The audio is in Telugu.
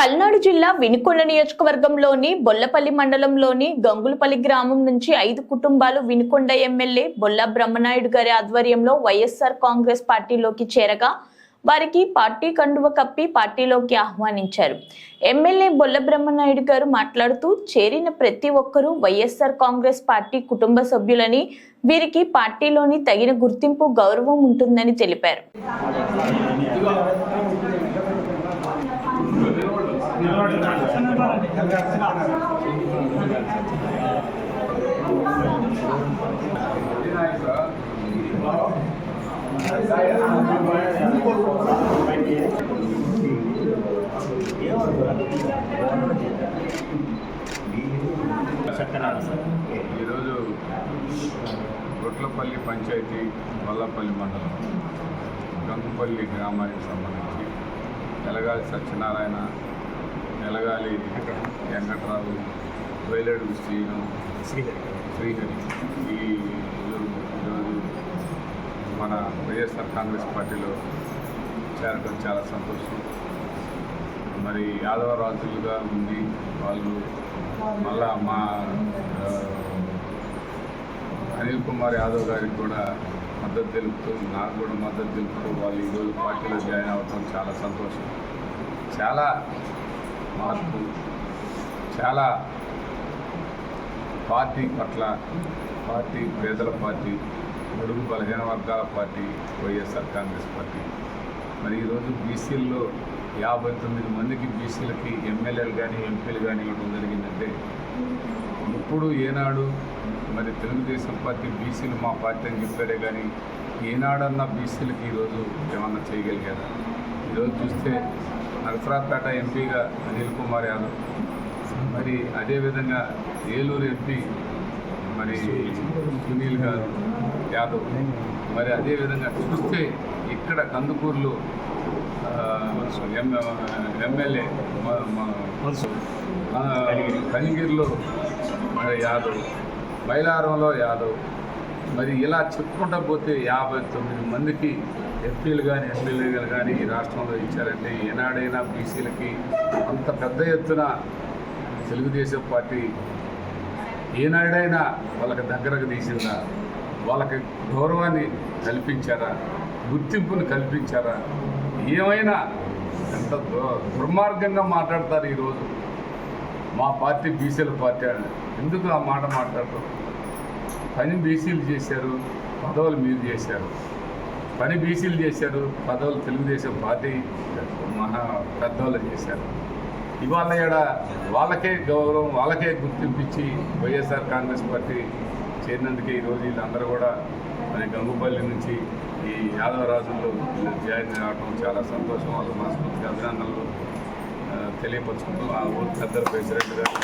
పల్నాడు జిల్లా వినుకొండ నియోజకవర్గంలోని బొల్లపల్లి మండలంలోని గంగులపల్లి గ్రామం నుంచి ఐదు కుటుంబాలు వినుకొండ ఎమ్మెల్యే బొల్ల బ్రహ్మనాయుడు గారి ఆధ్వర్యంలో వైఎస్ఆర్ కాంగ్రెస్ పార్టీలోకి చేరగా వారికి పార్టీ కండువ కప్పి పార్టీలోకి ఆహ్వానించారు. ఎమ్మెల్యే బొల్ల బ్రహ్మనాయుడు గారు మాట్లాడుతూ చేరిన ప్రతి ఒక్కరూ వైఎస్ఆర్ కాంగ్రెస్ పార్టీ కుటుంబ సభ్యులని వీరికి పార్టీలోని తగిన గుర్తింపు గౌరవం ఉంటుందని తెలిపారు. ఈరోజు రొట్లపల్లి పంచాయతీ వల్లపల్లి మండలం గంగుపల్లి గ్రామానికి సంబంధించి ఎలగాలి సత్యనారాయణ ఎలగాలి వెంకట్రావు వేలేడు శ్రీను శ్రీహరి. ఈ ఈరోజు మన వైఎస్ఆర్ కాంగ్రెస్ పార్టీలో చేరడం చాలా సంతోషం. మరి యాదవ రాజులుగా ఉంది వాళ్ళు మళ్ళా మా అనిల్ కుమార్ యాదవ్ గారికి కూడా మద్దతు తెలుపుతూ నాకు కూడా మద్దతు తెలుపుతూ వాళ్ళు ఈరోజు పార్టీలో జాయిన్ అవ్వడం చాలా సంతోషం. చాలా మార్పు చాలా పార్టీ పట్ల పార్టీ పేదల పార్టీ గడుగు బలహీన వర్గాల పార్టీ వైఎస్ఆర్ కాంగ్రెస్ పార్టీ. మరి ఈరోజు బీసీల్లో యాభై తొమ్మిది మందికి బీసీలకి ఎమ్మెల్యేలు కానీ ఎంపీలు కానీ ఇవ్వడం జరిగిందంటే ఇప్పుడు ఏనాడు మరి తెలుగుదేశం పార్టీ బీసీలు మా పార్టీ అని చెప్పాడే కానీ ఏనాడన్నా బీసీలకి ఈరోజు ఏమన్నా చేయగలిగారా? ఈరోజు చూస్తే నరసరాపేట ఎంపీగా అనిల్ కుమార్ యాదవ్. మరి అదేవిధంగా ఏలూరు ఎంపీ మరి సునీల్ గారు యాదవ్. మరి అదేవిధంగా చూస్తే ఇక్కడ కందుకూరులో ఎమ్మెల్యే మ- కనిగిరిలో మరి యాదవ్ బైలారంలో యాదవ్. మరి ఇలా చెప్పుకుంటా పోతే యాభై తొమ్మిది మందికి ఎంపీలు కానీ ఎమ్మెల్యేలు కానీ ఈ రాష్ట్రంలో ఇచ్చారంటే ఏనాడైనా బీసీలకి అంత పెద్ద ఎత్తున తెలుగుదేశం పార్టీ ఏనాడైనా వాళ్ళకి దగ్గరకు తీసిందా? వాళ్ళకి గౌరవాన్ని కల్పించారా? గుర్తింపుని కల్పించారా? ఏమైనా ఎంత దు- దుర్మార్గంగా మాట్లాడతారు ఈరోజు మా పార్టీ బీసీల పార్టీ అని. ఎందుకు ఆ మాట మాట్లాడతారు పని బీసీలు చేశారు పదవులు మీరు చేశారు. పని బీసీలు చేశారు పదవులు తెలుగుదేశం పార్టీ మహా పెద్దవాళ్ళు చేశారు. ఇవాళ ఈడ వాళ్ళకే గౌరవం వాళ్ళకే గుర్తింపించి వైఎస్ఆర్ కాంగ్రెస్ పార్టీ చేరినందుకే ఈరోజు వీళ్ళందరూ కూడా మరి గంగుపల్లి నుంచి ఈ యాదవ రాజుల్లో జాయిన్ అవడం చాలా సంతోషం. వాళ్ళు మనస్ఫూర్తిగా అభినందనలు ఆ, తెలియపరుచుకుంటూ ఆ ఊరు పెద్దల ప్రెసిడెంట్ గారు